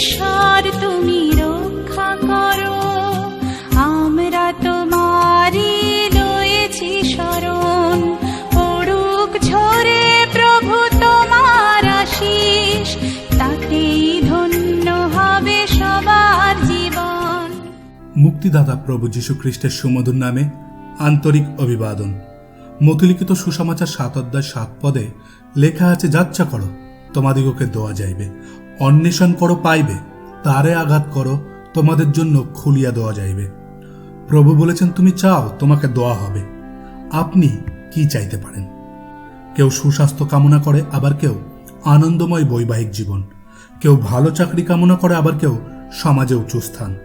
ঈশ্বর, তুমি রক্ষা করো। আমরা তোমারই রয়েছি শরণ। পড়ুক ঝরে প্রভু তোমার আশিস। তাতেই ধন্য হবে সবার জীবন। মুক্তিদাতা প্রভু যীশু খ্রিস্টের সুমধুর নামে আন্তরিক অভিবাদন। মতিলিখিত সুসমাচার সাত অধ্যায় সাত পদে লেখা আছে, যাচ্ছা করো। তোমাদিগকে দেওয়া যাইবে। অন্বেষণ করো পাইবে, তারে আঘাত করো, তোমাদের জন্য খুলিয়া দেওয়া যাইবে। প্রভু বলেছেন, তুমি চাও, তোমাকে দেওয়া হবে। আপনি কি চাইতে পারেন? কেউ সুস্বাস্থ্য কামনা করে, আবার কেউ আনন্দময় বৈবাহিক জীবন। কেউ ভালো চাকরি কামনা করে, আবার কেউ সমাজে উঁচু স্থান।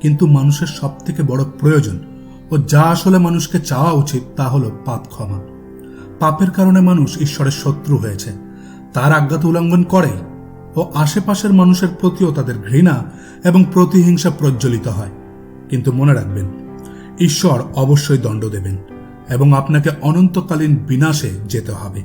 কিন্তু মানুষের সব থেকে বড় প্রয়োজন ও যা আসলে মানুষকে চাওয়া উচিত, তা হলো পাপ ক্ষমা। পাপের কারণে মানুষ ঈশ্বরের শত্রু হয়েছে। তার আজ্ঞা তো উল্লঙ্ঘন করেই ও আশেপাশের মানুষের প্রতিও তাদের ঘৃণা এবং প্রতিহিংসা প্রজ্বলিত হয়। কিন্তু মনে রাখবেন, ঈশ্বর অবশ্যই দণ্ড দেবেন এবং আপনাকে অনন্তকালীন বিনাশে যেতে হবে।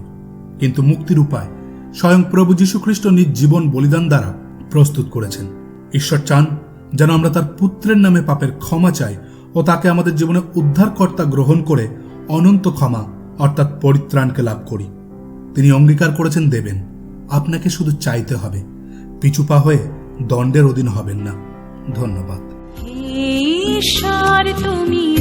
কিন্তু মুক্তির উপায় স্বয়ং প্রভু যীশুখ্রিস্ট নিজ জীবন বলিদান দ্বারা প্রস্তুত করেছেন। ঈশ্বর চান যেন আমরা তার পুত্রের নামে পাপের ক্ষমা চাই ও তাকে আমাদের জীবনে উদ্ধারকর্তা গ্রহণ করে অনন্ত ক্ষমা অর্থাৎ পরিত্রাণকে লাভ করি। তিনি অঙ্গীকার করেছেন দেবেন। আপনাকে শুধু চাইতে হবে। পিছুপা হয়ে দণ্ডের অধীন হবেন না। ধন্যবাদ। তুমি